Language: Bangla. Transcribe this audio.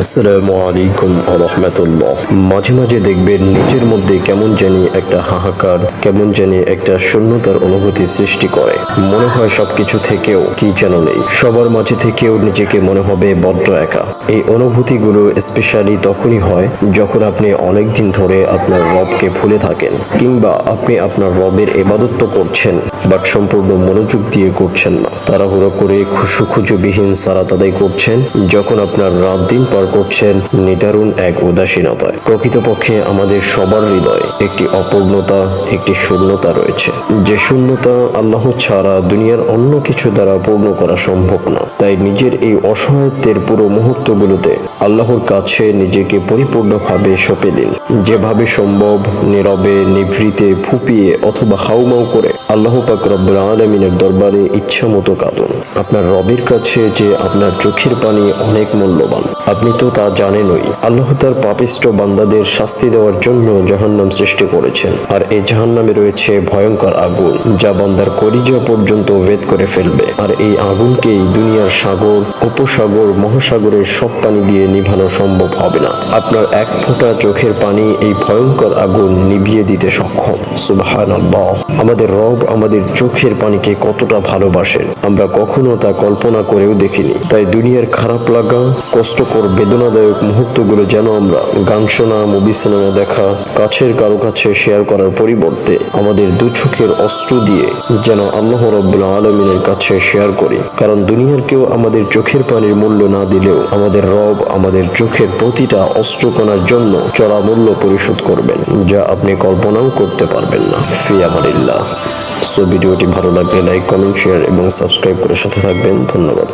আসসালামু আলাইকুম রহমতুল্লাহ। মাঝে মাঝে দেখবেন নিজের মধ্যে কেমন জানি একটা হাহাকার, কেমন জানি একটা শূন্যতার অনুভূতি সৃষ্টি করে। মনে হয় সবকিছু থেকেও কি যেন নেই। সবার মাঝে থেকেও নিজেকে মনে হবে বড্ড একা। এই অনুভূতিগুলো স্পেশালি তখনই হয় যখন আপনি অনেক দিন ধরে আপনার রবকে ভুলে থাকেন কিংবা আপনি আপনার রবের এবাদত্ব করছেন, বাট সম্পূর্ণ মনোযোগ দিয়ে করছেন না। তাড়াহুড়ো করে খুশুখুজুবিহীন সারা তাদাই করছেন, যখন আপনার রাত দিন পার করছেন নিদারুণ এক উদাসীনতায়। প্রকৃতপক্ষে আমাদের সবার হৃদয়ে একটি অপূর্ণতা, একটি শূন্যতা রয়েছে। যে শূন্যতা আল্লাহ ছাড়া দুনিয়ার অন্য কিছু দ্বারা পূর্ণ করা সম্ভব না। তাই নিজের এই অসহায়ত্বের পুরো মুহূর্তগুলোতে আল্লাহর কাছে নিজেকে পরিপূর্ণভাবে সঁপে দিন। যেভাবে সম্ভব নীরবে, নিভৃতে, ফুপিয়ে অথবা হাউমাউ করে আল্লাহ পাক রব্বুল আলমিনের দরবারে ইচ্ছা মতো কাঁদুন। আপনার রবের কাছে যে আপনার চোখের পানি অনেক মূল্যবান। আপনি তো তা জানেনই। আল্লাহ তার পাপিষ্ট বান্দাদের শাস্তি দেওয়ার জন্য জাহান্নাম সৃষ্টি করেছেন। আর এই জাহান্নামে রয়েছে ভয়ঙ্কর আগুন, যা বান্দার করিজা পর্যন্ত ভেদ করে ফেলবে। আর এই আগুনকেই দুনিয়ার সাগর উপসাগর, মহাসাগরের সব পানি দিয়ে নিভানো সম্ভব হবে না। আপনার এক ফোঁটা চোখের পানি এই ভয়ঙ্কর আগুন নিভিয়ে দিতে সক্ষম। সুবাহান আমাদের রব আমাদের চোখের পানিকে কতটা ভালোবাসেন। আমরা কখনো তা কল্পনা করেও দেখিনি। তাই দুনিয়ার খারাপ লাগা, কষ্টকর, বেদনাদায়ক মুহূর্তগুলো যেন আমরা গান শোনা মুভি সিনেমা দেখা, কাছের কারও কাছে শেয়ার করার পরিবর্তে আমাদের দু চোখের অস্ত্র দিয়ে যেন আল্লাহ রব্বুল আলমিনের কাছে শেয়ার করি। কারণ দুনিয়ার কেউ আমাদের চোখের পানির মূল্য না দিলেও আমাদের রব আমাদের চোখের প্রতিটা অস্ত্রকণার জন্য চড়া মূল্য পরিশোধ করবেন, যা আপনি কল্পনাও করতে পারবেন না। ফি আমারিল্লাহ সো ভিডিওটি ভালো লাগলে লাইক, কমেন্ট, শেয়ার এবং সাবস্ক্রাইব করে সাথে থাকবেন। ধন্যবাদ।